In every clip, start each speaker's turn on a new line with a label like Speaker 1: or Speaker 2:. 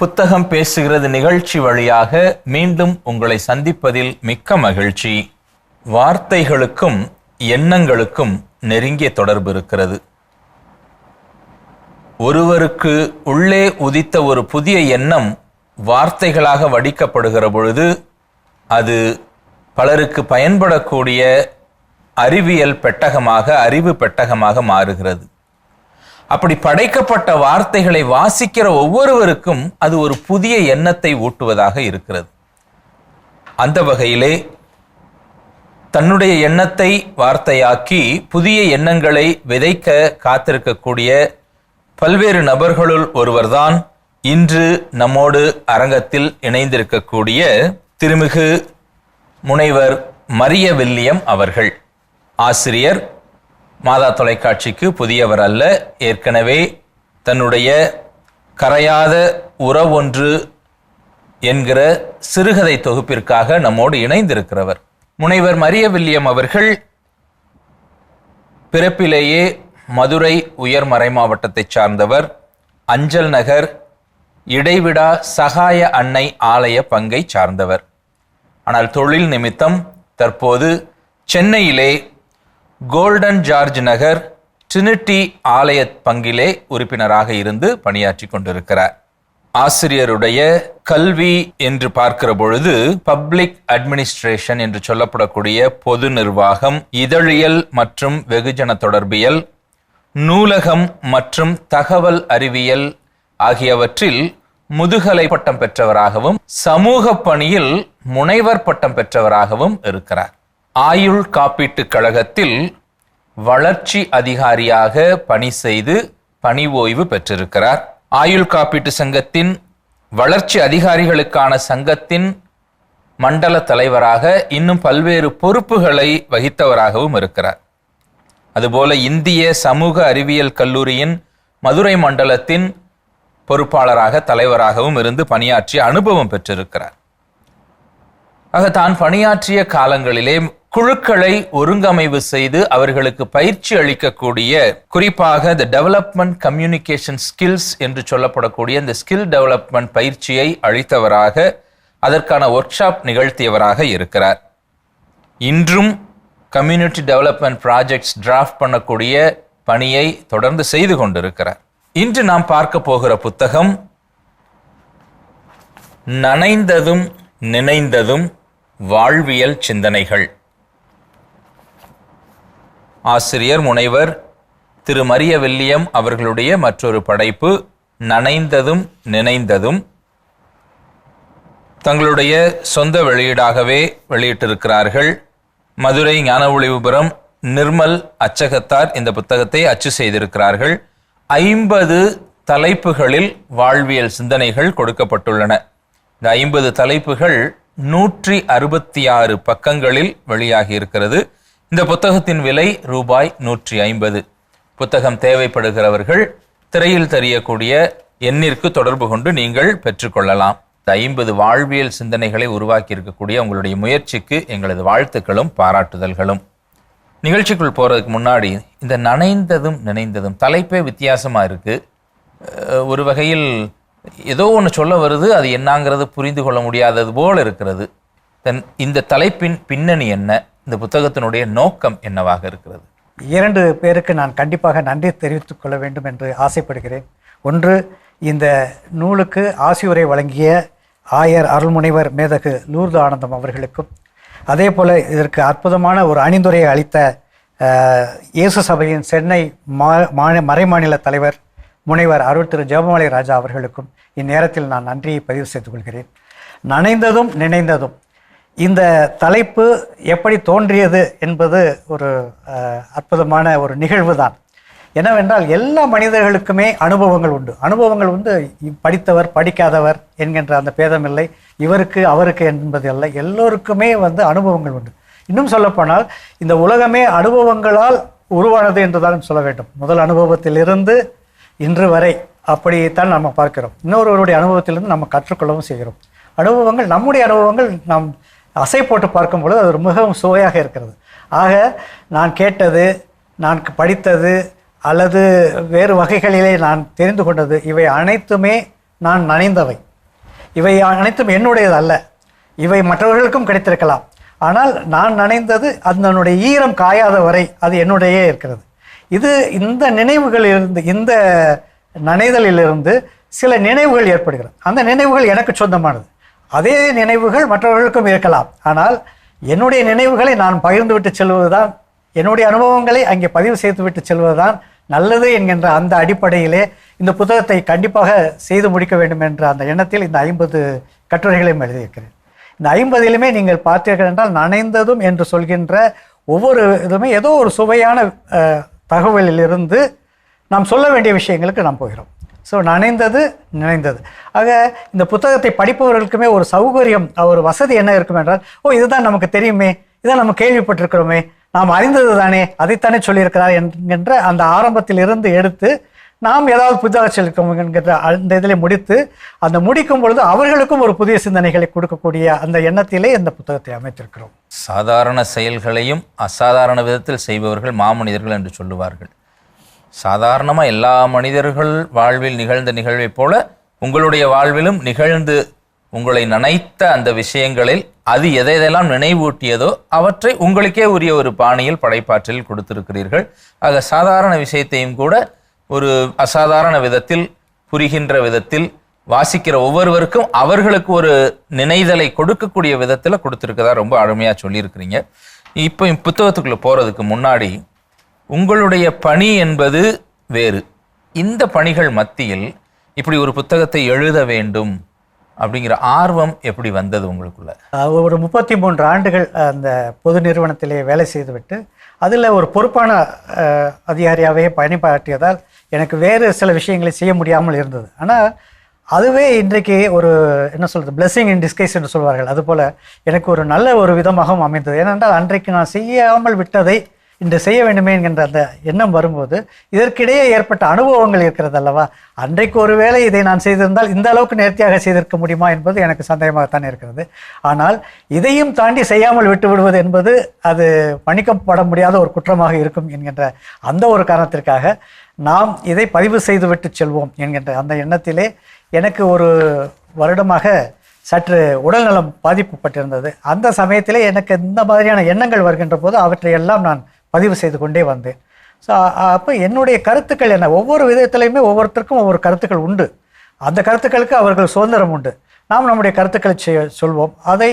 Speaker 1: புத்தகம் பேசுகிறது நிகழ்ச்சி வழியாக மீண்டும் உங்களை சந்திப்பதில் மிக்க மகிழ்ச்சி. வார்த்தைகளுக்கும் எண்ணங்களுக்கும் நெருங்கிய தொடர்பு இருக்கிறது. ஒருவருக்கு உள்ளே உதித்த ஒரு புதிய எண்ணம் வார்த்தைகளாக வடிக்கப்படுகிற பொழுது அது பலருக்கு பயன்படக்கூடிய அறிவியல் பெட்டகமாக அறிவு பெட்டகமாக மாறுகிறது. அப்படி படைக்கப்பட்ட வார்த்தைகளை வாசிக்கிற ஒவ்வொருவருக்கும் அது ஒரு புதிய எண்ணத்தை ஊட்டுவதாக இருக்கிறது. அந்த வகையிலே தன்னுடைய எண்ணத்தை வார்த்தையாக்கி புதிய எண்ணங்களை விதைக்க காத்திருக்கக்கூடிய பல்வேறு நபர்களுள் ஒருவர்தான் இன்று நம்மோடு அரங்கத்தில் இணைந்திருக்கக்கூடிய திருமிகு முனைவர் மரிய வில்லியம் அவர்கள் ஆசிரியர் மாதா தொலைக்காட்சிக்கு புதியவர் அல்ல. ஏற்கனவே தன்னுடைய கரையாத உறவொன்று என்கிற சிறுகதை தொகுப்பிற்காக நம்மோடு இணைந்திருக்கிறவர். முனைவர் மரிய வில்லியம் அவர்கள் பிறப்பிலேயே மதுரை உயர் மறைமாவட்டத்தை சார்ந்தவர். அஞ்சல் நகர் இடைவிடா சகாய அன்னை ஆலய பங்கை சார்ந்தவர். ஆனால் தொழில் நிமித்தம் தற்போது சென்னையிலே கோல்டன் ஜார்ஜ் நகர் ட்ரினிட்டி ஆலய பங்கிலே உறுப்பினராக இருந்து பணியாற்றி கொண்டிருக்கிறார். ஆசிரியருடைய கல்வி என்று பார்க்கிற பொழுது பப்ளிக் அட்மினிஸ்ட்ரேஷன் என்று சொல்லப்படக்கூடிய பொது நிர்வாகம் இதழியல் மற்றும் வெகுஜன தொடர்பியல் நூலகம் மற்றும் தகவல் அறிவியல் ஆகியவற்றில் முதுகலை பட்டம் பெற்றவராகவும் சமூக பணியில் முனைவர் பட்டம் பெற்றவராகவும் இருக்கிறார். ஆயுள் காப்பீட்டுக் கழகத்தில் வளர்ச்சி அதிகாரியாக பணி செய்து பணி ஓய்வு பெற்றிருக்கிறார். ஆயுள் காப்பீட்டு சங்கத்தின் வளர்ச்சி அதிகாரிகளுக்கான சங்கத்தின் மண்டல தலைவராக இன்னும் பல்வேறு பொறுப்புகளை வகித்தவராகவும் இருக்கிறார். அதுபோல இந்திய சமூக அறிவியல் கல்லூரியின் மதுரை மண்டலத்தின் பொறுப்பாளராக தலைவராகவும் இருந்து பணியாற்றிய அனுபவம் பெற்றிருக்கிறார். ஆக தான் பணியாற்றிய காலங்களிலே குழுக்களை ஒருங்கமைவு செய்து அவர்களுக்கு பயிற்சி அளிக்கக்கூடிய குறிப்பாக இந்த டெவலப்மெண்ட் கம்யூனிகேஷன் ஸ்கில்ஸ் என்று சொல்லப்படக்கூடிய இந்த ஸ்கில் டெவலப்மெண்ட் பயிற்சியை அளித்தவராக அதற்கான ஒர்க் ஷாப் நிகழ்த்தியவராக இருக்கிறார். இன்றும் கம்யூனிட்டி டெவலப்மெண்ட் ப்ராஜெக்ட்ஸ் டிராஃப்ட் பண்ணக்கூடிய பணியை தொடர்ந்து செய்து கொண்டிருக்கிறார். இன்று நாம் பார்க்க போகிற புத்தகம் நனைந்ததும் நினைந்ததும் வாழ்வியல் சிந்தனைகள். ஆசிரியர் முனைவர் திரு மரிய வில்லியம் அவர்களுடைய மற்றொரு படைப்பு நனைந்ததும் நினைந்ததும் தங்களுடைய சொந்த வெளியீடாகவே வெளியிட்டிருக்கிறார்கள். மதுரை ஞான ஒளிபுரம் நிர்மல் அச்சகத்தார் இந்த புத்தகத்தை அச்சு செய்திருக்கிறார்கள். ஐம்பது தலைப்புகளில் வாழ்வியல் சிந்தனைகள் கொடுக்கப்பட்டுள்ளன. இந்த ஐம்பது தலைப்புகள் நூற்றி அறுபத்தி ஆறு பக்கங்களில் வெளியாகி இருக்கிறது. இந்த புத்தகத்தின் விலை ரூபாய் நூற்றி ஐம்பது. புத்தகம் தேவைப்படுகிறவர்கள் திரையில் தெரியக்கூடிய எண்ணிற்கு தொடர்பு கொண்டு நீங்கள் பெற்றுக்கொள்ளலாம் இந்த ஐம்பது வாழ்வியல் சிந்தனைகளை உருவாக்கி இருக்கக்கூடிய உங்களுடைய முயற்சிக்கு எங்களது வாழ்த்துக்களும் பாராட்டுதல்களும். நிகழ்ச்சிக்குள் போகிறதுக்கு முன்னாடி இந்த நனைந்ததும் நினைந்ததும் தலைப்பே வித்தியாசமாக இருக்குது ஒரு வகையில் ஏதோ ஒன்று சொல்ல வருது அது என்னங்கிறது புரிந்து கொள்ள முடியாதது போல இருக்கிறது. தன் இந்த தலைப்பின் பின்னணி என்ன? இந்த புத்தகத்தினுடைய நோக்கம் என்னவாக இருக்கிறது?
Speaker 2: இரண்டு பேருக்கு நான் கண்டிப்பாக நன்றி தெரிவித்துக் கொள்ள வேண்டும் என்று ஆசைப்படுகிறேன். ஒன்று இந்த நூலுக்கு ஆசியுரை வழங்கிய ஆயர் அருள்முனைவர் மேதகு லூர்து ஆனந்தம் அவர்களுக்கும் அதே போல் இதற்கு அற்புதமான ஒரு அணிந்துரையை அளித்த இயேசு சபையின் சென்னை மா மாநில மறைமாநில தலைவர் முனைவர் அருள் திரு. ஜெபமலை ராஜா அவர்களுக்கும் இந்நேரத்தில் நான் நன்றியை பதிவு செய்து கொள்கிறேன். நனைந்ததும் நினைந்ததும் இந்த தலைப்பு எப்படி தோன்றியது என்பது ஒரு அற்புதமான ஒரு நிகழ்வு தான் என்னவென்றால் எல்லா மனிதர்களுக்குமே அனுபவங்கள் உண்டு. அனுபவங்கள் வந்து படித்தவர் படிக்காதவர் என்கின்ற அந்த பேதமில்லை. இவருக்கு அவருக்கு என்பது அல்ல எல்லோருக்குமே வந்து அனுபவங்கள் உண்டு. இன்னும் சொல்லப்போனால் இந்த உலகமே அனுபவங்களால் உருவானது என்றுதான் சொல்ல வேண்டும். முதல் அனுபவத்திலிருந்து இன்று வரை அப்படித்தான் நம்ம பார்க்கிறோம். இன்னொருவருடைய அனுபவத்திலிருந்து நம்ம கற்றுக்கொள்ளவும் செய்கிறோம். அனுபவங்கள் நம்முடைய அனுபவங்கள் நாம் அசை போட்டு பார்க்கும் பொழுது அது மிகவும் சுவையாக இருக்கிறது. ஆக நான் கேட்டது நான் படித்தது அல்லது வேறு வகைகளிலே நான் தெரிந்து கொண்டது இவை அனைத்துமே நான் நனைந்தவை. இவை அனைத்தும் என்னுடையது அல்ல. இவை மற்றவர்களுக்கும் கிடைத்திருக்கலாம். ஆனால் நான் நனைந்தது அதனுடைய ஈரம் காயாத வரை அது என்னுடையே இருக்கிறது. இது இந்த நினைவுகளிலிருந்து இந்த நனைதலிலிருந்து சில நினைவுகள் ஏற்படுகிறது. அந்த நினைவுகள் எனக்கு சொந்தமானது. அதே நினைவுகள் மற்றவர்களுக்கும் இருக்கலாம். ஆனால் என்னுடைய நினைவுகளை நான் பகிர்ந்து விட்டு செல்வதுதான் என்னுடைய அனுபவங்களை அங்கே பதிவு செய்து விட்டு செல்வதுதான் நல்லது என்கின்ற அந்த அடிப்படையிலே இந்த புத்தகத்தை கண்டிப்பாக செய்து முடிக்க வேண்டும் என்ற அந்த எண்ணத்தில் இந்த ஐம்பது கட்டுரைகளையும் எழுதியிருக்கிறேன். இந்த ஐம்பதிலுமே நீங்கள் பார்த்தீர்கள் என்றால் நனைந்ததும் என்று சொல்கின்ற ஒவ்வொரு இதுவுமே ஏதோ ஒரு சுவையான தகவலிலிருந்து நாம் சொல்ல வேண்டிய விஷயங்களுக்கு நாம் போகிறோம். ஸோ நனைந்தது நினைந்தது. ஆக இந்த புத்தகத்தை படிப்பவர்களுக்குமே ஒரு சௌகரியம் ஒரு வசதி என்ன இருக்கும் என்றால் ஓ இதுதான் நமக்கு தெரியுமே இதான் நம்ம கேள்விப்பட்டிருக்கிறோமே நாம் அறிந்தது தானே அதைத்தானே சொல்லியிருக்கிறார் என்கின்ற அந்த ஆரம்பத்தில் இருந்து எடுத்து நாம் ஏதாவது புதிதாக செலுத்தோம் என்கிற அந்த இதில் முடித்து அந்த முடிக்கும் பொழுது அவர்களுக்கும் ஒரு புதிய சிந்தனைகளை கொடுக்கக்கூடிய அந்த எண்ணத்திலே இந்த புத்தகத்தை அமைத்திருக்கிறோம்.
Speaker 1: சாதாரண செயல்களையும் அசாதாரண விதத்தில் செய்பவர்கள் மாமனிதர்கள் என்று சொல்லுவார்கள். சாதாரணமாக எல்லா மனிதர்கள் வாழ்வில் நிகழ்ந்த நிகழ்வைப் போல உங்களுடைய வாழ்விலும் நிகழ்ந்து உங்களை நனைத்த அந்த விஷயங்களில் அது எதை எதெல்லாம் நினைவூட்டியதோ அவற்றை உங்களுக்கே உரிய ஒரு பாணியில் படைப்பாற்றலில் கொடுத்திருக்கிறீர்கள். ஆக சாதாரண விஷயத்தையும் கூட ஒரு அசாதாரண விதத்தில் புரிகின்ற விதத்தில் வாசிக்கிற ஒவ்வொருவருக்கும் அவர்களுக்கு ஒரு நினைதலை கொடுக்கக்கூடிய விதத்தில் கொடுத்துருக்கதா ரொம்ப அருமையாக சொல்லியிருக்கிறீங்க. இப்போ புத்தகத்துக்குள்ளே போகிறதுக்கு முன்னாடி உங்களுடைய பணி என்பது வேறு. இந்த பணிகள் மத்தியில் இப்படி ஒரு புத்தகத்தை எழுத வேண்டும் அப்படிங்கிற ஆர்வம் எப்படி வந்தது உங்களுக்குள்ள?
Speaker 2: ஒரு முப்பத்தி மூன்று ஆண்டுகள் அந்த பொது நிறுவனத்திலே வேலை செய்துவிட்டு அதில் ஒரு பொறுப்பான அதிகாரியாகவே பணிபாற்றியதால் எனக்கு வேறு சில விஷயங்களை செய்ய முடியாமல் இருந்தது. ஆனால் அதுவே இன்றைக்கு ஒரு என்ன சொல்கிறது blessing இன் டிஸ்கைஸ் என்று சொல்வார்கள். அதுபோல் எனக்கு ஒரு நல்ல ஒரு விதமாகவும் அமைந்தது. ஏனென்றால் அன்றைக்கு நான் செய்யாமல் விட்டதை இன்று செய்ய வேண்டுமே என்கின்ற அந்த எண்ணம் வரும்போது இதற்கிடையே ஏற்பட்ட அனுபவங்கள் இருக்கிறது அல்லவா? அன்றைக்கு ஒருவேளை இதை நான் செய்திருந்தால் இந்த அளவுக்கு நேர்த்தியாக செய்திருக்க முடியுமா என்பது எனக்கு சந்தேகமாகத்தான் இருக்கிறது. ஆனால் இதையும் தாண்டி செய்யாமல் விட்டு விடுவது என்பது அது மன்னிக்கப்பட முடியாத ஒரு குற்றமாக இருக்கும் என்கின்ற அந்த ஒரு காரணத்திற்காக நாம் இதை பதிவு செய்துவிட்டு செல்வோம் என்கின்ற அந்த எண்ணத்திலே எனக்கு ஒரு வருடமாக சற்று உடல்நலம் பாதிப்புப்பட்டிருந்தது அந்த சமயத்திலே எனக்கு இந்த மாதிரியான எண்ணங்கள் வருகின்ற போது அவற்றையெல்லாம் நான் பதிவு செய்து கொண்டே வந்தேன். ஸோ அப்போ என்னுடைய கருத்துக்கள் என்ன? ஒவ்வொரு விதத்துலையுமே ஒவ்வொருத்தருக்கும் ஒவ்வொரு கருத்துக்கள் உண்டு. அந்த கருத்துக்களுக்கு அவர்கள் சுதந்திரம் உண்டு. நாம் நம்முடைய கருத்துக்களை செய்ய சொல்வோம். அதை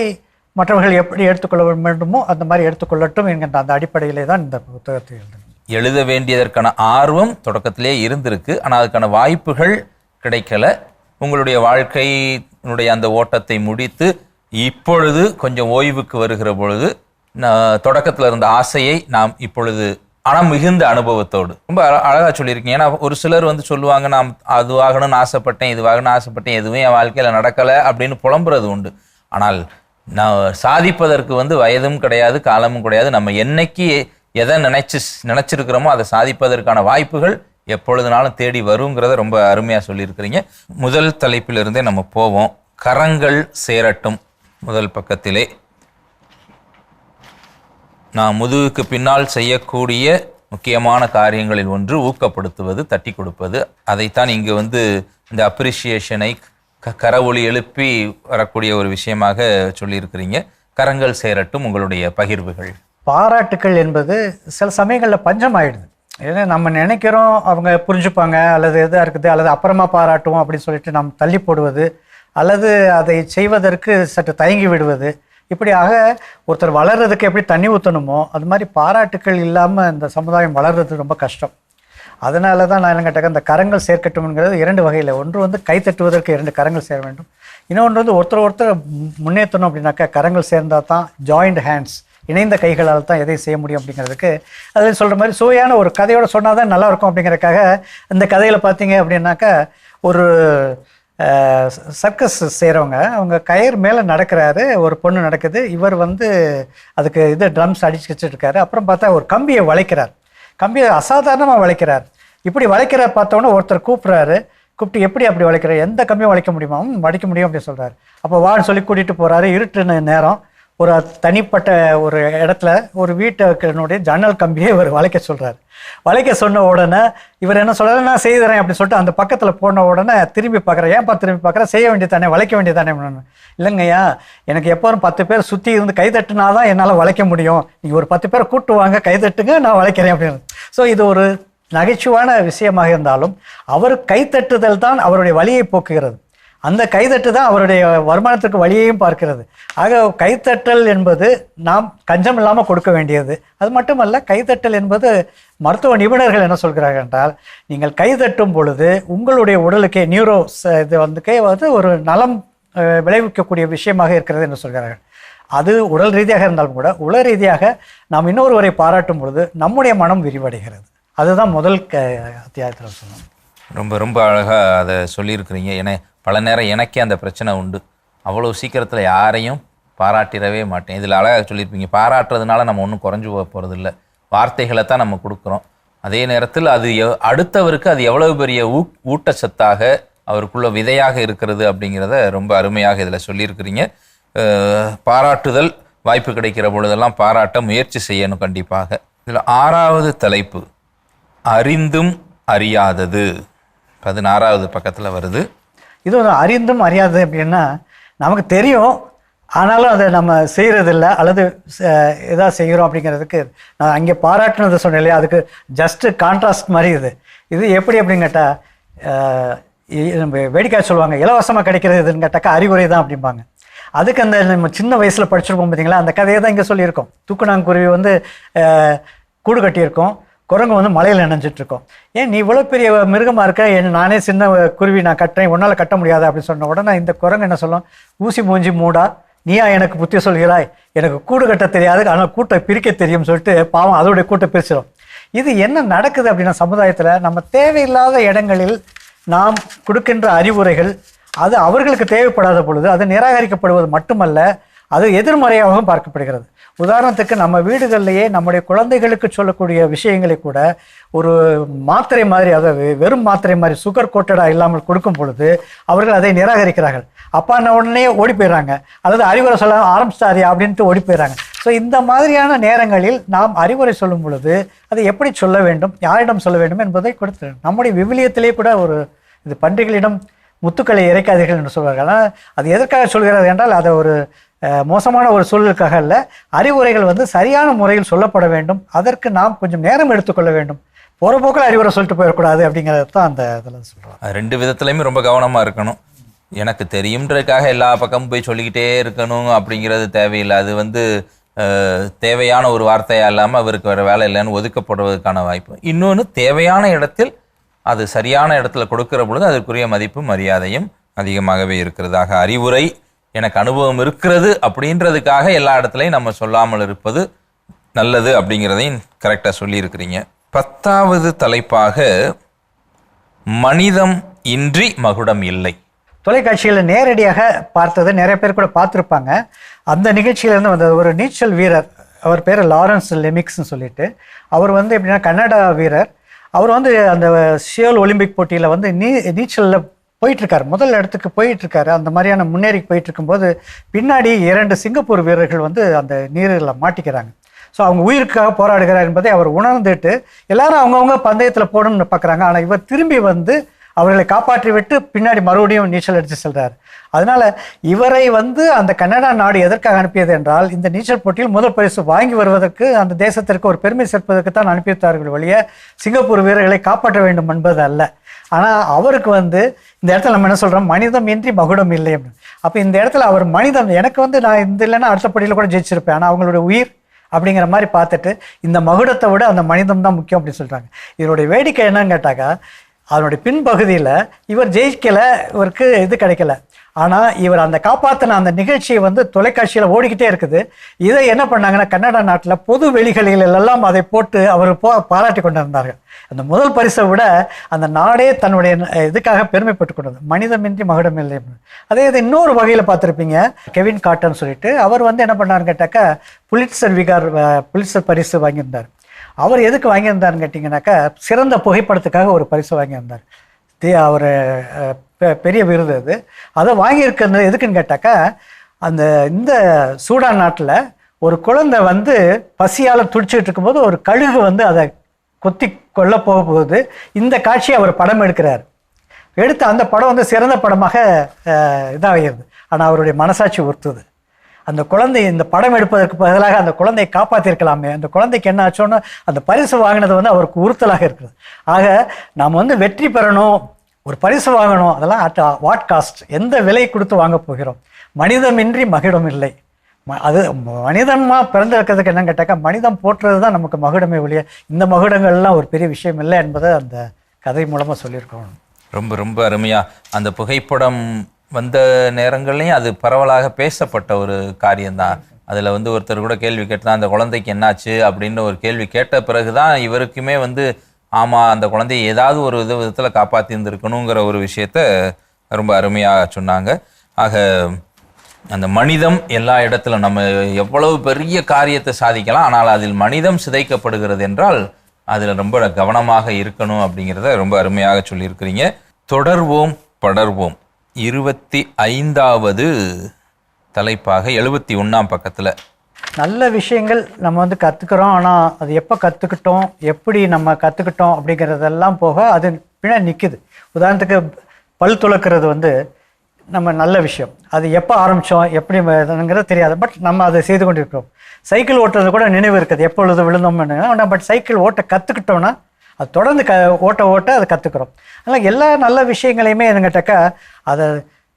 Speaker 2: மற்றவர்கள் எப்படி எடுத்துக்கொள்ள வேண்டுமோ அந்த மாதிரி எடுத்துக்கொள்ளட்டும் என்கின்ற அந்த அடிப்படையிலே தான் இந்த புத்தகத்தை எழுதினேன்.
Speaker 1: எழுத வேண்டியதற்கான ஆர்வம் தொடக்கத்திலே இருந்திருக்கு. ஆனால் அதுக்கான வாய்ப்புகள் கிடைக்கல. உங்களுடைய வாழ்க்கையினுடைய அந்த ஓட்டத்தை முடித்து இப்பொழுது கொஞ்சம் ஓய்வுக்கு வருகிற பொழுது தொடக்கத்தில் இருந்த ஆசையை நாம் இப்பொழுது ஆனால் மிகுந்த அனுபவத்தோடு. ரொம்ப அழகாக சொல்லியிருக்கீங்க. ஏன்னா ஒரு சிலர் வந்து சொல்லுவாங்க நான் அதுவாகணும்னு ஆசைப்பட்டேன் இதுவாகணும்னு ஆசைப்பட்டேன் எதுவும் என் வாழ்க்கையில் நடக்கலை அப்படின்னு புலம்புறது உண்டு. ஆனால் நான் சாதிப்பதற்கு வந்து வயதும் கிடையாது காலமும் கிடையாது. நம்ம என்னைக்கு எதை நினைச்சு நினச்சிருக்கிறோமோ அதை சாதிப்பதற்கான வாய்ப்புகள் எப்பொழுதுனாலும் தேடி வருங்கிறத ரொம்ப அருமையாக சொல்லியிருக்கிறீங்க. முதல் தலைப்பிலிருந்தே நம்ம போவோம். கரங்கள் சேரட்டும் முதல் பக்கத்திலே. நான் முதுகுக்கு பின்னால் செய்யக்கூடிய முக்கியமான காரியங்களில் ஒன்று ஊக்கப்படுத்துவது தட்டி கொடுப்பது. அதைத்தான் இங்கு வந்து இந்த அப்ரிஷியேஷனை க கரவொலி எழுப்பி வரக்கூடிய ஒரு விஷயமாக சொல்லியிருக்கிறீங்க. கரங்கள் சேரட்டும் உங்களுடைய பகிர்வுகள்.
Speaker 2: பாராட்டுக்கள் என்பது சில சமயங்களில் பஞ்சம் ஆயிடுது ஏன்னா நம்ம நினைக்கிறோம் அவங்க புரிஞ்சுப்பாங்க அல்லது எதாக இருக்குது அல்லது அப்புறமா பாராட்டுவோம் அப்படின்னு சொல்லிட்டு நாம் தள்ளி போடுவது அல்லது அதை செய்வதற்கு சற்று தயங்கி விடுவது இப்படியாக ஒருத்தர் வளர்றதுக்கு எப்படி தண்ணி ஊற்றணுமோ அது மாதிரி பாராட்டுக்கள் இல்லாமல் இந்த சமுதாயம் வளர்றது ரொம்ப கஷ்டம். அதனால தான் நான் என்ன அந்த கரங்கள் சேர்க்கட்டும்ங்கிறது இரண்டு வகையில். ஒன்று வந்து கை தட்டுவதற்கு இரண்டு கரங்கள் சேர வேண்டும். இன்னொன்று வந்து ஒருத்தர் ஒருத்தர் முன்னேற்றணும் அப்படின்னாக்கா கரங்கள் சேர்ந்தால் தான் ஜாயிண்ட் ஹேண்ட்ஸ் இணைந்த கைகளால் தான் எதையும் செய்ய முடியும் அப்படிங்கிறதுக்கு. அதில் சொல்கிற மாதிரி சுவையான ஒரு கதையோடு சொன்னால் தான் நல்லா இருக்கும் அப்படிங்கிறதுக்காக இந்த கதையில் பார்த்தீங்க அப்படின்னாக்கா ஒரு சர்க்கஸ் செய்கிறவங்க அவங்க கயிறு மேலே நடக்கிறாரு ஒரு பொண்ணு நடக்குது இவர் வந்து அதுக்கு இது ட்ரம்ஸ் அடிச்சு வச்சுட்டு அப்புறம் பார்த்தா ஒரு கம்பியை வளைக்கிறார். கம்பியை அசாதாரணமாக வளைக்கிறார். இப்படி வளைக்கிற பார்த்தோன்னே ஒருத்தர் கூப்பிட்றாரு. கூப்பிட்டு எப்படி அப்படி வளைக்கிறார் எந்த கம்மியும் வளைக்க முடியுமா? வளைக்க முடியும் அப்படின்னு சொல்கிறாரு அப்போ வான்னு சொல்லி கூட்டிகிட்டு போகிறாரு இருட்டு நேரம் ஒரு தனிப்பட்ட ஒரு இடத்துல ஒரு வீட்டுனுடைய ஜன்னல் கம்பியை இவர் வளைக்க சொல்கிறார் வளைக்க சொன்ன உடனே இவர் என்ன சொல்கிறார் நான் செய்துறேன் அப்படின்னு சொல்லிட்டு அந்த பக்கத்தில் போன உடனே திரும்பி பார்க்குறேன். ஏன்ப்பா திரும்பி பார்க்குறேன்? செய்ய வேண்டியதானே வளைக்க வேண்டியதானே இல்லைங்கய்யா எனக்கு எப்போதும் பத்து பேர் சுற்றி இருந்து கைதட்டுனா தான் என்னால் வளைக்க முடியும். நீங்கள் ஒரு பத்து பேரை கூட்டு வாங்க கை தட்டுங்க நான் வளைக்கிறேன் அப்படின்னு. ஸோ இது ஒரு நகைச்சுவான விஷயமாக இருந்தாலும் அவர் கைத்தட்டுதல் தான் அவருடைய வழியை போக்குகிறது. அந்த கைதட்டு தான் அவருடைய வருமானத்துக்கு வழியையும் பார்க்கிறது. ஆக கைத்தட்டல் என்பது நாம் கஞ்சம் இல்லாமல் கொடுக்க வேண்டியது. அது மட்டுமல்ல கைத்தட்டல் என்பது மருத்துவ நிபுணர்கள் என்ன சொல்கிறார்கள் என்றால் நீங்கள் கைதட்டும் பொழுது உங்களுடைய உடலுக்கே நியூரோ இது வந்துக்கே வந்து ஒரு நலம் விளைவிக்கக்கூடிய விஷயமாக இருக்கிறது என்று சொல்கிறார்கள். அது உடல் ரீதியாக இருந்தாலும் கூட உள ரீதியாக நாம் இன்னொருவரை பாராட்டும் பொழுது நம்முடைய மனம் விரிவடைகிறது. அதுதான் முதல் க அத்தியாயத்தில் சொல்லணும்
Speaker 1: ரொம்ப ரொம்ப அழகாக அதை சொல்லியிருக்கிறீங்க. ஏன்னா பல நேரம் எனக்கே அந்த பிரச்சனை உண்டு. அவ்வளோ சீக்கிரத்தில் யாரையும் பாராட்டிடவே மாட்டேன். இதில் அழகாக சொல்லியிருப்பீங்க. பாராட்டுறதுனால நம்ம ஒன்றும் குறைஞ்சு போக போகிறதில்ல வார்த்தைகளை தான் நம்ம கொடுக்குறோம். அதே நேரத்தில் அது எவ்- அடுத்தவருக்கு அது எவ்வளவு பெரிய ஊ ஊட்டச்சத்தாக அவருக்குள்ள விதையாக இருக்கிறது அப்படிங்கிறத ரொம்ப அருமையாக இதில் சொல்லியிருக்கிறீங்க. பாராட்டுதல் வாய்ப்பு கிடைக்கிற பொழுதெல்லாம் பாராட்ட முயற்சி செய்யணும் கண்டிப்பாக. இதில் ஆறாவது தலைப்பு அறிந்தும் அறியாதது. பதினாறாவது பக்கத்தில் வருது.
Speaker 2: இது ஒரு அறிந்தும் அறியாது அப்படின்னா நமக்கு தெரியும். ஆனாலும் அதை நம்ம செய்கிறதில்ல அல்லது எதா செய்கிறோம் அப்படிங்கிறதுக்கு நான் அங்கே பாராட்டினது சொன்னேன் இல்லையா? அதுக்கு ஜஸ்ட்டு கான்ட்ராஸ்ட் மாதிரி இது. இது எப்படி அப்படின்னு கேட்டால் நம்ம வேடிக்கை சொல்லுவாங்க இலவசமாக கிடைக்கிறது எதுன்னு கேட்டாக்கா அறிவுரை தான் அப்படிம்பாங்க. அதுக்கு அந்த நம்ம சின்ன வயசில் படிச்சிருப்போம் பார்த்தீங்களா அந்த கதையை தான் இங்கே சொல்லியிருக்கோம். தூக்குநாங்குருவி வந்து கூடு கட்டியிருக்கோம். குரங்கு வந்து மலையில் நினைஞ்சிட்டு இருக்கோம் ஏன் நீ இவ்வளோ பெரிய மிருகமாக இருக்க? என் நானே சின்ன குருவி நான் கட்டுறேன் உன்னால் கட்ட முடியாது? அப்படின்னு சொன்ன உடனே இந்த குரங்கு என்ன சொல்லும்? ஊசி மூஞ்சி மூடா நீயா எனக்கு புத்தி சொல்கிறாய்? எனக்கு கூடு கட்ட தெரியாது ஆனால் கூட்டை பிரிக்க தெரியும்னு சொல்லிட்டு பாவம் அதோடைய கூட்டை பிரிச்சிடும் இது என்ன நடக்குது அப்படின்னா சமுதாயத்தில் நம்ம தேவையில்லாத இடங்களில் நாம் கொடுக்கின்ற அறிவுரைகள் அது அவர்களுக்கு தேவைப்படாத பொழுது அது நிராகரிக்கப்படுவது மட்டுமல்ல அது எதிர்மறையாகவும் பார்க்கப்படுகிறது. உதாரணத்துக்கு நம்ம வீடுகள்லேயே நம்முடைய குழந்தைகளுக்கு சொல்லக்கூடிய விஷயங்களை கூட ஒரு மாத்திரை மாதிரி அதாவது வெறும் மாத்திரை மாதிரி சுகர் கோட்டடாக இல்லாமல் கொடுக்கும் பொழுது அவர்கள் அதை நிராகரிக்கிறார்கள். அப்பான உடனே ஓடி போயிடுறாங்க. அல்லது அறிவுரை சொல்ல ஆரம்பிச்சிட்டாரியா அப்படின்ட்டு ஓடி போயிடுறாங்க. ஸோ இந்த மாதிரியான நேரங்களில் நாம் அறிவுரை சொல்லும் பொழுது அதை எப்படி சொல்ல வேண்டும் யாரிடம் சொல்ல வேண்டும் என்பதை கொடுத்து நம்முடைய விவிலியத்திலே கூட ஒரு இது பன்றிகளிடம் முத்துக்களை இறைக்காதீர்கள் என்று சொல்வார்கள். ஆனால் அது எதற்காக சொல்கிறது என்றால் அதை ஒரு மோசமான ஒரு சூழலுக்காக அல்ல. அறிவுரைகள் வந்து சரியான முறையில் சொல்லப்பட வேண்டும். அதற்கு நாம் கொஞ்சம் நேரம் எடுத்துக்கொள்ள வேண்டும். போகிற போக்கில் அறிவுரை சொல்லிட்டு போயிடக்கூடாது அப்படிங்கிறது தான் அந்த இதில் சொல்கிறோம்
Speaker 1: ரெண்டு விதத்துலையுமே ரொம்ப கவனமாக இருக்கணும். எனக்கு தெரியுன்றதுக்காக எல்லா பக்கமும் போய் சொல்லிக்கிட்டே இருக்கணும் அப்படிங்கிறது தேவையில்லை. அது வந்து தேவையான ஒரு வார்த்தையாக இல்லாமல் அவருக்கு வேறு வேலை இல்லைன்னு ஒதுக்கப்படுவதற்கான வாய்ப்பு. இன்னொன்று தேவையான இடத்தில் அது சரியான இடத்துல கொடுக்கிற பொழுது அதற்குரிய மதிப்பும் மரியாதையும் அதிகமாகவே இருக்கிறதாக அறிவுரை எனக்கு அனுபவம் இருக்கிறது அப்படின்றதுக்காக எல்லா இடத்துலையும் நம்ம சொல்லாமல் இருப்பது நல்லது அப்படிங்கிறதையும் கரெக்டாக சொல்லியிருக்கிறீங்க. பத்தாவது தலைப்பாக மனிதம் இன்றி மகுடம் இல்லை.
Speaker 2: தொலைக்காட்சியில் நேரடியாக பார்த்தது நிறைய பேர் கூட பார்த்துருப்பாங்க. அந்த நிகழ்ச்சியிலேருந்து வந்தது ஒரு நீச்சல் வீரர் அவர் பேர் லாரன்ஸ் லெமிக்ஸ்னு சொல்லிட்டு. அவர் வந்து எப்படின்னா கன்னடா வீரர். அவர் வந்து அந்த சியோல் ஒலிம்பிக் போட்டியில் வந்து நீ நீச்சலில் போயிட்டுருக்காரு. முதல் இடத்துக்கு போயிட்டுருக்காரு. அந்த மாதிரியான முன்னேறி போயிட்டு இருக்கும்போது பின்னாடி இரண்டு சிங்கப்பூர் வீரர்கள் வந்து அந்த நீரில் மாட்டிக்கிறாங்க. ஸோ அவங்க உயிருக்காக போராடுகிறார் என்பதை அவர் உணர்ந்துட்டு எல்லாரும் அவங்கவுங்க பந்தயத்தில் போடணும்னு பார்க்குறாங்க. ஆனால் இவர் திரும்பி வந்து அவர்களை காப்பாற்றி விட்டு பின்னாடி மறுபடியும் நீச்சல் அடித்து செல்கிறார் அதனால் இவரை வந்து அந்த கனடா நாடு எதற்காக அனுப்பியது என்றால் இந்த நீச்சல் போட்டியில் முதல் பரிசு வாங்கி வருவதற்கு அந்த தேசத்திற்கு ஒரு பெருமை சேர்ப்பதற்கு தான் அனுப்பிவித்தார்கள் வழிய சிங்கப்பூர் வீரர்களை காப்பாற்ற வேண்டும் என்பது அல்ல. ஆனால் அவருக்கு வந்து இந்த இடத்துல நம்ம என்ன சொல்கிறோம் மனிதம் இன்றி மகுடம் இல்லை அப்படின்னு. அப்போ இந்த இடத்துல அவர் மனிதம் எனக்கு வந்து நான் இந்த இல்லைன்னா அடுத்த போட்டியில் கூட ஜெயிச்சிருப்பேன். ஆனால் அவங்களுடைய உயிர் அப்படிங்கிற மாதிரி பார்த்துட்டு இந்த மகுடத்தை விட அந்த மனிதம் தான் முக்கியம் அப்படின்னு சொல்கிறாங்க இதனுடைய வேடிக்கை என்னன்னு கேட்டாக்கா அதனுடைய பின்பகுதியில் இவர் ஜெயிக்கலை இவருக்கு இது கிடைக்கல. ஆனால் இவர் அந்த காப்பாற்றின அந்த நிகழ்ச்சியை வந்து தொலைக்காட்சியில் ஓடிக்கிட்டே இருக்குது. இதை என்ன பண்ணாங்கன்னா கன்னடா நாட்டில் பொது வெளிகளிலெல்லாம் அதை போட்டு அவர் போ பாராட்டி கொண்டிருந்தார்கள். அந்த முதல் பரிசை விட அந்த நாடே தன்னுடைய இதுக்காக பெருமைப்பட்டு கொண்டது. மனிதமின்றி மகுடமில்லை இல்லை அதே இது இன்னொரு வகையில் பார்த்துருப்பீங்க கெவின் காட்டன் சொல்லிட்டு. அவர் வந்து என்ன பண்ணாருன்னு கேட்டாக்கா புலிட்சர் விகார் புலிட்சர் பரிசு வாங்கியிருந்தார். அவர் எதுக்கு வாங்கியிருந்தாருன்னு கேட்டிங்கனாக்கா சிறந்த புகைப்படத்துக்காக ஒரு பரிசு வாங்கியிருந்தார். தே அவர் பெரிய விருது அது. அதை வாங்கியிருக்கிறது எதுக்குன்னு கேட்டாக்கா அந்த இந்த சூடான் நாட்டில் ஒரு குழந்தை வந்து பசியால் துடிச்சிட்டு இருக்கும்போது ஒரு கழுகு வந்து அதை கொத்தி கொல்ல போகும்போது இந்த காட்சியை அவர் படம் எடுக்கிறார். எடுத்து அந்த படம் வந்து சிறந்த படமாக இதாகிறது ஆனால் அவருடைய மனசாட்சி ஒத்துது அந்த குழந்தை இந்த படம் எடுப்பதற்கு பதிலாக அந்த குழந்தையை காப்பாற்றிருக்கலாமே அந்த குழந்தைக்கு என்ன ஆச்சோன்னு அந்த பரிசு வாங்கினது வந்து அவருக்கு உறுத்தலாக இருக்குது. ஆக நாம் வந்து வெற்றி பெறணும் ஒரு பரிசு வாங்கணும் அதெல்லாம் அட் வாட் காஸ்ட் எந்த விலை கொடுத்து வாங்க போகிறோம்? மனிதமின்றி மகிடம் இல்லை. ம- அது மனிதமா பிறந்திருக்கிறதுக்கு என்னன்னு கேட்டாக்கா மனிதம் போற்றுறது தான் நமக்கு மகுடமே ஒழிய இந்த மகுடங்கள்லாம் ஒரு பெரிய விஷயம் இல்லை என்பதை அந்த கதை மூலமாக சொல்லியிருக்கோம்.
Speaker 1: ரொம்ப ரொம்ப அருமையாக அந்த புகைப்படம் வந்த நேரங்கள்லையும் அது பரவலாக பேசப்பட்ட ஒரு காரியம்தான். அதில் வந்து ஒருத்தர் கூட கேள்வி கேட்டா அந்த குழந்தைக்கு என்னாச்சு? அப்படின்னு ஒரு கேள்வி கேட்ட பிறகுதான் இவருக்குமே வந்து ஆமாம் அந்த குழந்தையை ஏதாவது ஒரு வித விதத்தில் காப்பாத்தி இருந்திருக்கணுங்கிற ஒரு விஷயத்த ரொம்ப அருமையாக சொன்னாங்க. ஆக அந்த மனிதம் எல்லா இடத்துல நம்ம எவ்வளவு பெரிய காரியத்தை சாதிக்கலாம் ஆனால் அதில் மனிதம் சிதைக்கப்படுகிறது என்றால் அதில் ரொம்ப கவனமாக இருக்கணும் அப்படிங்கிறத ரொம்ப அருமையாக சொல்லியிருக்கிறீங்க. தொடர்வோம் படர்வோம். இருபத்தி ஐந்தாவது தலைப்பாக எழுபத்தி ஒன்றாம் பக்கத்தில்.
Speaker 2: நல்ல விஷயங்கள் நம்ம வந்து கற்றுக்குறோம் ஆனால் அது எப்போ கற்றுக்கிட்டோம் எப்படி நம்ம கற்றுக்கிட்டோம் அப்படிங்கிறதெல்லாம் போக அது பின்னாடி நிற்குது உதாரணத்துக்கு பல் துளக்கிறது வந்து நம்ம நல்ல விஷயம். அது எப்போ ஆரம்பித்தோம் எப்படி இதுங்கிறது தெரியாது. பட் நம்ம அதை செய்து கொண்டிருக்கிறோம். சைக்கிள் ஓட்டுறது கூட நினைவு இருக்குது. எப்பொழுது விழுந்தோம்னு பட் சைக்கிள் ஓட்ட கற்றுக்கிட்டோன்னா அது தொடர்ந்து க ஓட்ட ஓட்ட அதை கற்றுக்குறோம் அதனால் எல்லா நல்ல விஷயங்களையுமே என்னங்கிட்டக்கா அதை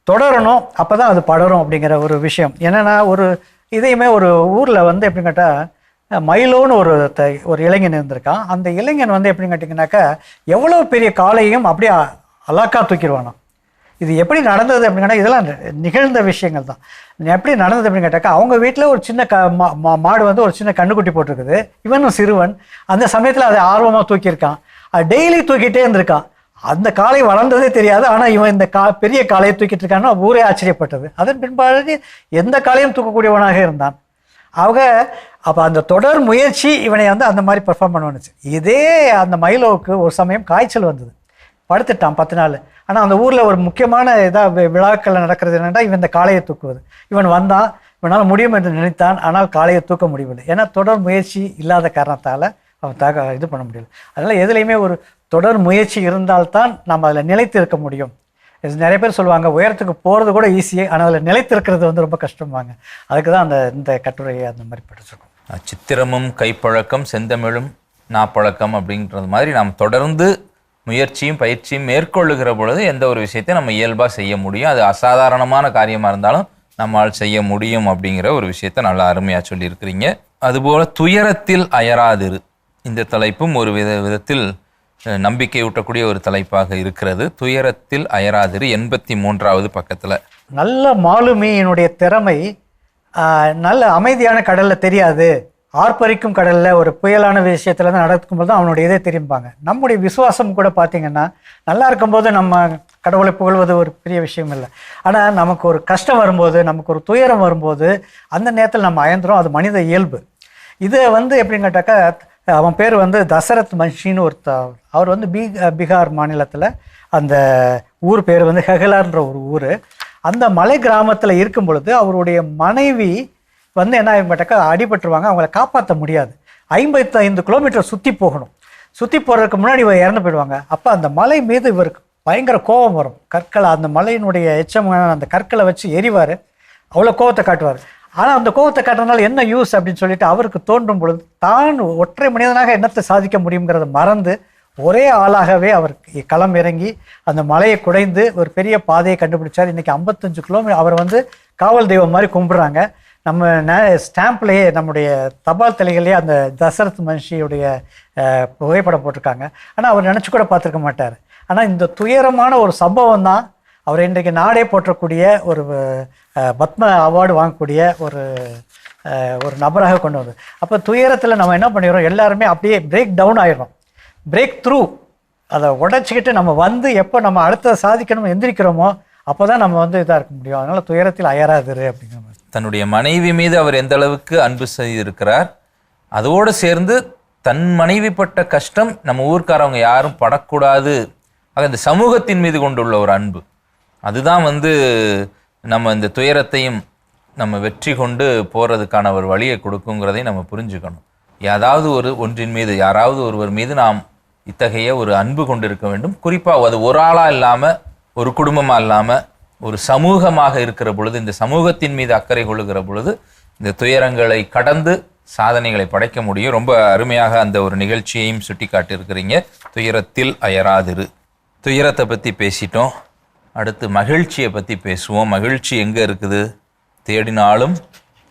Speaker 2: தொடரணும் அப்போ தான் அது படரும் அப்படிங்கிற ஒரு விஷயம். என்னென்னா ஒரு இதையுமே ஒரு ஊரில் வந்து எப்படின்னு கேட்டால் மயிலோன்னு ஒரு த ஒரு இளைஞன் இருந்திருக்கான். அந்த இளைஞன் வந்து எப்படின்னு கேட்டிங்கனாக்கா எவ்வளோ பெரிய காளையும் அப்படியே அலாக்கா தூக்கிடுவானாம். இது எப்படி நடந்தது அப்படின்னா இதெல்லாம் நிகழ்ந்த விஷயங்கள் தான். எப்படி நடந்தது அப்படின்னு கேட்டாக்கா அவங்க வீட்டில் ஒரு சின்ன க மா- மா- மாடு வந்து ஒரு சின்ன கண்ணுக்குட்டி போட்டிருக்குது. இவனும் சிறுவன். அந்த சமயத்தில் அதை ஆர்வமாக தூக்கியிருக்கான். அது டெய்லி தூக்கிட்டே இருந்திருக்கான். அந்த காலை வளர்ந்ததே தெரியாது. ஆனால் இவன் இந்த கா பெரிய காளையை தூக்கிட்டு இருக்கான்னு ஊரே ஆச்சரியப்பட்டது. அதன் பின்பாடு எந்த காளையும் தூக்கக்கூடியவனாக இருந்தான். அவங்க அப்போ அந்த தொடர் முயற்சி இவனை வந்து அந்த மாதிரி பெர்ஃபார்ம் பண்ணுவனுச்சு இதே அந்த மயிலோவுக்கு ஒரு சமயம் காய்ச்சல் வந்தது. படுத்துட்டான் பத்து நாள். ஆனால் அந்த ஊரில் ஒரு முக்கியமான இதாக விழாக்கள் நடக்கிறது என்னென்னா இவன் இந்த காளையை தூக்குவது. இவன் வந்தான் இவனால் முடியும் என்று நினைத்தான் ஆனால் காளையை தூக்க முடியவில்லை. ஏன்னா தொடர் முயற்சி இல்லாத காரணத்தால் அவன் தக இது பண்ண முடியல. அதனால் எதுலேயுமே ஒரு தொடர் முயற்சி இருந்தால்தான் நம்ம அதில் நிலைத்து இருக்க முடியும். இது நிறைய பேர் சொல்லுவாங்க உயரத்துக்கு போகிறது கூட ஈஸியே ஆனால் அதில் நிலைத்திருக்கிறது வந்து ரொம்ப கஷ்டம்பாங்க. அதுக்கு தான் அந்த இந்த கட்டுரையை அந்த மாதிரி படிச்சிருக்கோம்.
Speaker 1: சித்திரமும் கைப்பழக்கம் செந்தமிழும் நாப்பழக்கம் அப்படின்றது மாதிரி நாம் தொடர்ந்து முயற்சியும் பயிற்சியும் மேற்கொள்ளுகிற பொழுது எந்த ஒரு விஷயத்தையும் நம்ம இயல்பாக செய்ய முடியும். அது அசாதாரணமான காரியமாக இருந்தாலும் நம்மால் செய்ய முடியும் அப்படிங்கிற ஒரு விஷயத்தை நல்லா அருமையாக சொல்லியிருக்கிறீங்க. அதுபோல் துயரத்தில் அயராதிரு. இந்த தலைப்பும் ஒரு வித விதத்தில் நம்பிக்கை ஊட்டக்கூடிய ஒரு தலைப்பாக இருக்கிறது. துயரத்தில் அயராதிரு எண்பத்தி மூன்றாவது பக்கத்தில்.
Speaker 2: நல்ல மாலுமியினுடைய திறமை நல்ல அமைதியான கடலில் தெரியாது. ஆர்ப்பரிக்கும் கடலில் ஒரு புயலான விஷயத்துல தான் நடக்கும்போது தான் அவனுடைய இதே தெரியும்பாங்க நம்முடைய விசுவாசம் கூட பார்த்தீங்கன்னா நல்லா இருக்கும்போது நம்ம கடவுளை புகழ்வது ஒரு பெரிய விஷயம் இல்லை. ஆனால் நமக்கு ஒரு கஷ்டம் வரும்போது நமக்கு ஒரு துயரம் வரும்போது அந்த நேரத்தில் நம்ம அயந்துரும் அது மனித இயல்பு. இதை வந்து எப்படின்னு கேட்டாக்கா அவன் பேர் வந்து தசரத் மன்ஷின்னு ஒருத்த அவர் வந்து பீ பீகார் மாநிலத்தில் அந்த ஊர் பேர் வந்து ஹெகலார்ன்ற ஒரு ஊர். அந்த மலை கிராமத்தில் இருக்கும் பொழுது அவருடைய மனைவி வந்து என்ன ஆகும் கேட்டாக்கா அடிபட்டுருவாங்க. அவங்கள காப்பாற்ற முடியாது. ஐம்பத்தைந்து கிலோமீட்டர் சுற்றி போகணும். சுற்றி போகிறதுக்கு முன்னாடி இவர் இறந்து போயிடுவாங்க. அப்போ அந்த மலை மீது இவருக்கு பயங்கர கோபம் வரும். கற்களை அந்த மலையினுடைய எச்சமான அந்த கற்களை வச்சு எரிவார் அவ்வளோ கோவத்தை காட்டுவார். ஆனால் அந்த கோவத்தை காட்டுறதுனால என்ன யூஸ் அப்படின்னு சொல்லிட்டு அவருக்கு தோன்றும் பொழுது தான் ஒற்றை மனிதனாக என்னத்தை சாதிக்க முடியுங்கிறத மறந்து ஒரே ஆளாகவே அவர் களம் இறங்கி அந்த மலையை குடைந்து ஒரு பெரிய பாதையை கண்டுபிடிச்சார். இன்றைக்கி ஐம்பத்தஞ்சு கிலோமீட்டர் அவர் வந்து காவல் தெய்வம் மாதிரி கும்பிட்றாங்க. நம்ம ஸ்டாம்ப்லேயே நம்முடைய தபால் தலைகள்லேயே அந்த தசரத் மனுஷியுடைய புகைப்படம் போட்டிருக்காங்க. ஆனால் அவர் நினச்சி கூட பார்த்துருக்க மாட்டார். ஆனால் இந்த துயரமான ஒரு சம்பவம் தான் அவர் இன்றைக்கு நாடே போற்றக்கூடிய ஒரு பத்ம அவார்டு வாங்கக்கூடிய ஒரு ஒரு நபராக கொண்டு வந்து அப்போ துயரத்தில் நம்ம என்ன பண்ணிடுறோம்? எல்லாருமே அப்படியே பிரேக் டவுன் ஆகிடும் பிரேக் த்ரூ அதை உடச்சிக்கிட்டு நம்ம வந்து எப்போ நம்ம அடுத்த சாதிக்கணும் எந்திரிக்கிறோமோ அப்போ தான் நம்ம வந்து இதாக இருக்க முடியும். அதனால் துயரத்தில் அயராதிரு அப்படிங்கிற
Speaker 1: தன்னுடைய மனைவி மீது அவர் எந்த அளவுக்கு அன்பு செய்திருக்கிறார் அதோடு சேர்ந்து தன் மனைவி பட்ட கஷ்டம் நம்ம ஊர்க்காரவங்க யாரும் படக்கூடாது. ஆக இந்த சமூகத்தின் மீது கொண்டுள்ள ஒரு அன்பு. அதுதான் வந்து நம்ம இந்த துயரத்தையும் நம்ம வெற்றி கொண்டு போகிறதுக்கான ஒரு வழியை கொடுக்குங்கிறதையும் நம்ம புரிஞ்சுக்கணும். ஏதாவது ஒரு ஒன்றின் மீது யாராவது ஒருவர் மீது நாம் இத்தகைய ஒரு அன்பு கொண்டிருக்க வேண்டும். குறிப்பாக அது ஒரு ஆளாக இல்லாமல் ஒரு குடும்பமாக இல்லாமல் ஒரு சமூகமாக இருக்கிற பொழுது இந்த சமூகத்தின் மீது அக்கறை கொள்ளுகிற பொழுது இந்த துயரங்களை கடந்து சாதனைகளை படைக்க முடியும். ரொம்ப அருமையாக அந்த ஒரு நிகழ்ச்சியையும் சுட்டி காட்டியிருக்கிறீங்க துயரத்தில் அயராதிரு. துயரத்தை பற்றி பேசிட்டோம். அடுத்து மகிழ்ச்சியை பற்றி பேசுவோம். மகிழ்ச்சி எங்கே இருக்குது? தேடினாலும்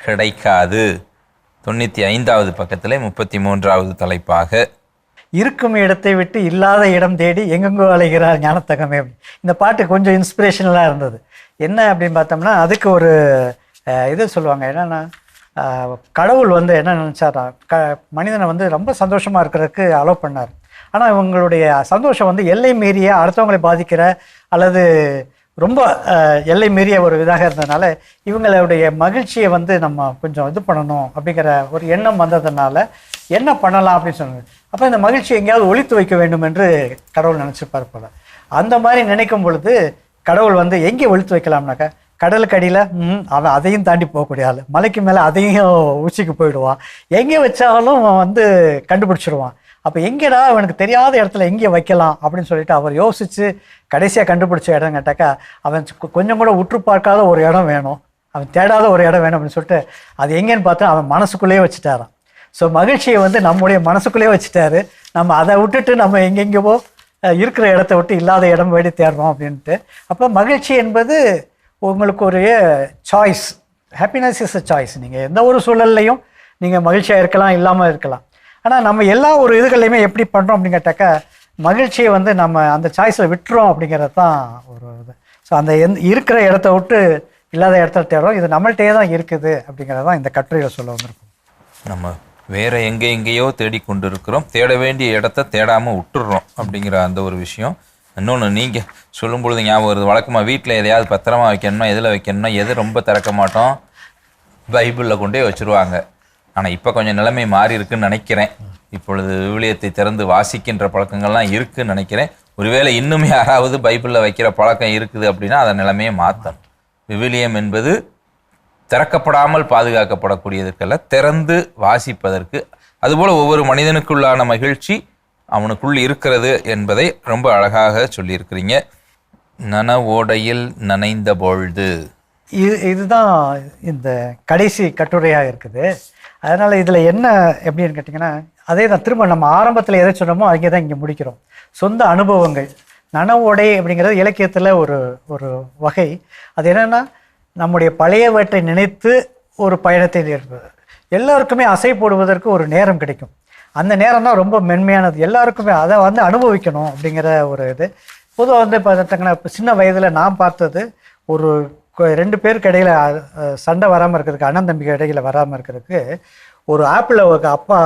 Speaker 1: கிடைக்காது. தொண்ணூற்றி ஐந்தாவது பக்கத்தில் முப்பத்தி மூன்றாவது தலைப்பாக
Speaker 2: இருக்கும் இடத்தை விட்டு இல்லாத இடம் தேடி எங்கெங்கோ அலைகிறார் ஞானத்தகமே. இந்த பாட்டு கொஞ்சம் இன்ஸ்பிரேஷனலாக இருந்தது. என்ன அப்படின்னு பார்த்தோம்னா அதுக்கு ஒரு இது சொல்லுவாங்க. என்னென்னா கடவுள் வந்து என்ன நினச்சாரா க மனிதனை வந்து ரொம்ப சந்தோஷமாக இருக்கிறதுக்கு அலோவ் பண்ணார். ஆனால் இவங்களுடைய சந்தோஷம் வந்து எல்லை மீறிய அடுத்தவங்களை பாதிக்கிற அல்லது ரொம்ப எல்லை மீறிய ஒரு இதாக இருந்ததுனால இவங்களுடைய மகிழ்ச்சியை வந்து நம்ம கொஞ்சம் இது பண்ணணும் அப்படிங்கிற ஒரு எண்ணம் வந்ததுனால என்ன பண்ணலாம் அப்படின்னு சொன்னாங்க. அப்போ இந்த மகிழ்ச்சி எங்கேயாவது ஒழித்து வைக்க வேண்டும் என்று கடவுள் நினச்சிருப்பார் போல. அந்த மாதிரி நினைக்கும் பொழுது கடவுள் வந்து எங்கே ஒழித்து வைக்கலாம்னாக்கா கடலுக்கு அடியில் ம் அவன் அதையும் தாண்டி போகக்கூடிய ஆள். மலைக்கு மேலே அதையும் உச்சிக்கு போயிடுவான். எங்கே வச்சாலும் அவன் வந்து கண்டுபிடிச்சிடுவான் அப்போ எங்கேடா அவனுக்கு தெரியாத இடத்துல எங்கே வைக்கலாம் அப்படின்னு சொல்லிட்டு அவர் யோசித்து கடைசியாக கண்டுபிடிச்ச இடம் கேட்டாக்கா அவன் கொஞ்சம் கூட உற்று பார்க்காத ஒரு இடம் வேணும். அவன் தேடாத ஒரு இடம் வேணும் அப்படின்னு சொல்லிட்டு அது எங்கேன்னு பார்த்தா அவன் மனசுக்குள்ளேயே வச்சுட்டாரான் ஸோ மகிழ்ச்சியை வந்து நம்முடைய மனசுக்குள்ளேயே வச்சுட்டாரு. நம்ம அதை விட்டுட்டு நம்ம எங்கெங்கேவோ இருக்கிற இடத்த விட்டு இல்லாத இடம் வேடி தேடுறோம் அப்படின்ட்டு. அப்போ மகிழ்ச்சி என்பது உங்களுக்கு ஒரு choice happiness is a choice நீங்கள் எந்த ஒரு சூழல்லையும் நீங்கள் மகிழ்ச்சியாக இருக்கலாம் இல்லாமல் இருக்கலாம். ஆனால் நம்ம எல்லா ஒரு இதுகளையுமே எப்படி பண்ணுறோம் அப்படின்னு கேட்டாக்கா மகிழ்ச்சியை வந்து நம்ம அந்த சாய்ஸில் விட்டுறோம் அப்படிங்கிறது தான் ஒரு இது. ஸோ அந்த எந் இருக்கிற இடத்த விட்டு இல்லாத இடத்துல தேடுறோம். இது நம்மள்கிட்டயே தான் இருக்குது அப்படிங்கிறது தான் இந்த கட்டுரையில் சொல்ல வந்திருக்கும்.
Speaker 1: நம்ம வேற எங்க எங்கேயோ தேடிக்கொண்டிருக்கிறோம் தேட வேண்டிய இடத்த தேடாம விட்டுடுறோம் அப்படிங்கிற அந்த ஒரு விஷயம். இன்னொன்று நீங்க சொல்லும் பொழுது ஞாபகம் வருது வழக்கமாக வீட்டில் எதையாவது பத்திரமா வைக்கணும்னா எதில் வைக்கணும்னா எது ரொம்ப திறக்க மாட்டோம். பைபிளில் கொண்டே வச்சிருவாங்க. ஆனால் இப்போ கொஞ்சம் நிலைமை மாறி இருக்குன்னு நினைக்கிறேன். இப்பொழுது விவிலியத்தை திறந்து வாசிக்கின்ற பழக்கங்கள்லாம் இருக்குன்னு நினைக்கிறேன். ஒருவேளை இன்னும் யாராவது பைபிளில் வைக்கிற பழக்கம் இருக்குது அப்படின்னா அதை நிலைமையை மாற்றணும் விவிலியம் என்பது திறக்கப்படாமல் பாதுகாக்கப்படக்கூடியதற்கல்ல திறந்து வாசிப்பதற்கு. அதுபோல் ஒவ்வொரு மனிதனுக்குள்ளான மகிழ்ச்சி அவனுக்குள் இருக்கிறது என்பதை ரொம்ப அழகாக சொல்லியிருக்கிறீங்க. நன ஓடையில் நனைந்த பொழுது
Speaker 2: இது இதுதான் இந்த கடைசி கட்டுரையாக இருக்குது. அதனால் இதில் என்ன எப்படின்னு கேட்டிங்கன்னா அதே தான் திரும்ப நம்ம ஆரம்பத்தில் எதை சொன்னோமோ அங்கே தான் இங்கே முடிக்கிறோம். சொந்த அனுபவங்கள். நனவோடை அப்படிங்கிறது இலக்கியத்தில் ஒரு ஒரு வகை. அது என்னென்னா நம்முடைய பழையவற்றை நினைத்து ஒரு பயணத்தை ஏற்பது எல்லாருக்குமே அசை போடுவதற்கு ஒரு நேரம் கிடைக்கும். அந்த நேரம் தான் ரொம்ப மென்மையானது. எல்லாருக்குமே அதை வந்து அனுபவிக்கணும் அப்படிங்கிற ஒரு இது. பொதுவாக வந்து பார்த்துட்டிங்கன்னா இப்போ சின்ன வயதில் நான் பார்த்தது ஒரு ரெண்டு பேருக்கு இடையில் சண்டை வராமல் இருக்கிறதுக்கு அண்ணன் தம்பிக்கு இடையில் வராமல் இருக்கிறதுக்கு ஒரு ஆப்பிள் அப்பா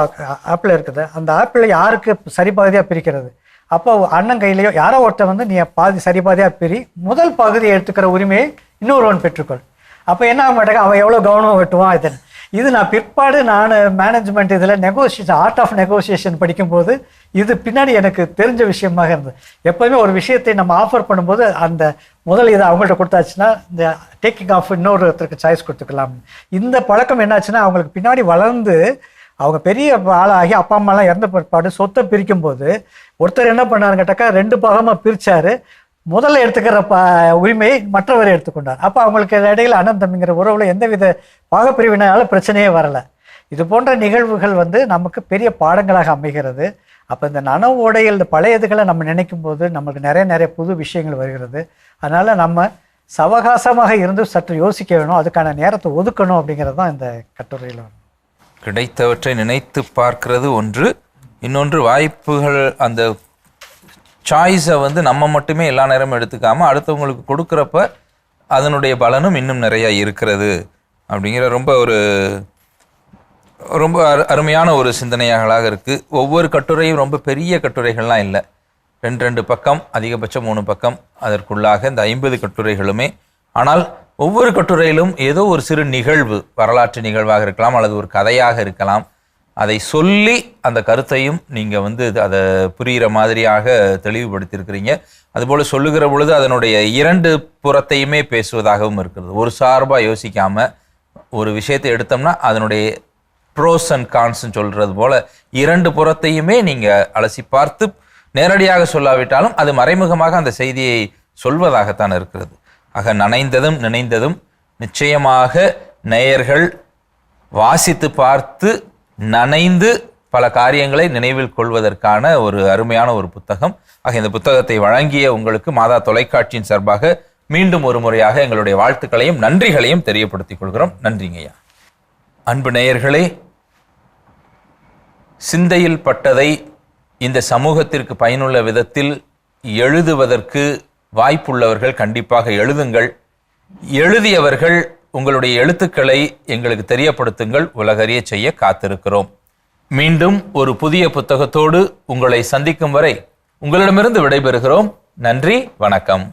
Speaker 2: ஆப்பிள் இருக்குது. அந்த ஆப்பிளை யாருக்கு சரி பகுதியாக பிரிக்கிறது? அப்போ அண்ணன் கையிலையோ யாரோ ஒருத்தர் வந்து நீ பாதி சரி பாதியாக பிரி முதல் பகுதியை எடுத்துக்கிற உரிமையை இன்னொருவன் பெற்றுக்கொள். அப்போ என்ன ஆக மாட்டேங்க? அவன் எவ்வளோ கவனம் வெட்டுவான் இதுன்னு இது நான் பிற்பாடு நான் மேனேஜ்மெண்ட் இதில் நெகோசியேஷன் ஆர்ட் ஆஃப் நெகோசியேஷன் படிக்கும்போது இது பின்னாடி எனக்கு தெரிஞ்ச விஷயமாக இருந்தது. எப்போதுமே ஒரு விஷயத்தை நம்ம ஆஃபர் பண்ணும்போது அந்த முதல் இதை அவங்கள்ட்ட கொடுத்தாச்சுன்னா இந்த டேக்கிங் ஆஃப் இன்னொருத்தருக்கு சாய்ஸ் கொடுத்துக்கலாம். இந்த பழக்கம் என்னாச்சுன்னா அவங்களுக்கு பின்னாடி வளர்ந்து அவங்க பெரிய ஆளாகி அப்பா அம்மாலாம் இறந்த பிற்பாடு சொத்தை பிரிக்கும்போது ஒருத்தர் என்ன பண்ணாருன்னு கேட்டாக்கா ரெண்டு பாகமாக பிரித்தார் முதல்ல எடுத்துக்கிற ப உரிமையை மற்றவர் எடுத்துக்கொண்டார். அப்போ அவங்களுக்கு இடையில் அண்ணன் தம்பிங்கிற உறவில் எந்தவித பாகப்பிரிவினால பிரச்சனையே வரலை. இது போன்ற நிகழ்வுகள் வந்து நமக்கு பெரிய பாடங்களாக அமைகிறது. அப்போ இந்த நனவு உடையில் இந்த பழைய இதுகளை நம்ம நினைக்கும் போது நமக்கு நிறைய நிறைய புது விஷயங்கள் வருகிறது. அதனால் நம்ம சவகாசமாக இருந்து சற்று யோசிக்க வேணும். அதுக்கான நேரத்தை ஒதுக்கணும் அப்படிங்கிறது தான் இந்த கட்டுரையில்
Speaker 1: கிடைத்தவற்றை நினைத்து பார்க்கிறது ஒன்று. இன்னொன்று வாய்ப்புகள் அந்த சாய்ஸை வந்து நம்ம மட்டுமே எல்லா நேரமும் எடுத்துக்காம அடுத்தவங்களுக்கு கொடுக்குறப்ப அதனுடைய பலனும் இன்னும் நிறையா இருக்கிறது அப்படிங்கிற ரொம்ப ஒரு ரொம்ப அரு- அருமையான ஒரு சிந்தனையாகலாக இருக்குது ஒவ்வொரு கட்டுரையும் ரொம்ப பெரிய கட்டுரைகள்லாம் இல்லை. ரெண்டு ரெண்டு பக்கம் அதிகபட்சம் மூணு பக்கம் அதற்குள்ளாக இந்த ஐம்பது கட்டுரைகளுமே. ஆனால் ஒவ்வொரு கட்டுரையிலும் ஏதோ ஒரு சிறு நிகழ்வு வரலாற்று நிகழ்வாக இருக்கலாம் அல்லது ஒரு கதையாக இருக்கலாம். அதை சொல்லி அந்த கருத்தையும் நீங்கள் வந்து இது- அதை புரிகிற மாதிரியாக தெளிவுபடுத்தியிருக்கிறீங்க. அதுபோல் சொல்லுகிற பொழுது அதனுடைய இரண்டு புறத்தையுமே பேசுவதாகவும் இருக்கிறது. ஒரு சார்பாக யோசிக்காமல் ஒரு விஷயத்தை எடுத்தோம்னா அதனுடைய ப்ரோஸ் அண்ட் கான்ஸ்ன்னு சொல்கிறது போல் இரண்டு புறத்தையுமே நீங்கள் அலசி பார்த்து நேரடியாக சொல்லாவிட்டாலும் அது மறைமுகமாக அந்த செய்தியை சொல்வதாகத்தான் இருக்கிறது. ஆக நனைந்ததும் நினைந்ததும் நிச்சயமாக நேயர்கள் வாசித்து பார்த்து நனைந்து பல காரியங்களை நினைவில் கொள்வதற்கான ஒரு அருமையான ஒரு புத்தகம். ஆக இந்த புத்தகத்தை வழங்கிய உங்களுக்கு மாதா தொலைக்காட்சியின் சார்பாக மீண்டும் ஒரு முறையாக எங்களுடைய வாழ்த்துக்களையும் நன்றிகளையும் தெரியப்படுத்திக் கொள்கிறோம். நன்றிங்கய்யா அன்பு நேயர்களே சிந்தையில் பட்டதை இந்த சமூகத்திற்கு பயனுள்ள விதத்தில் எழுதுவதற்கு வாய்ப்புள்ளவர்கள் கண்டிப்பாக எழுதுங்கள். எழுதியவர்கள் உங்களுடைய எழுத்துக்களை எங்களுக்கு தெரியப்படுத்துங்கள். உலகறிய செய்ய காத்திருக்கிறோம். மீண்டும் ஒரு புதிய புத்தகத்தோடு உங்களை சந்திக்கும் வரை உங்களிடமிருந்து விடைபெறுகிறோம். நன்றி வணக்கம்.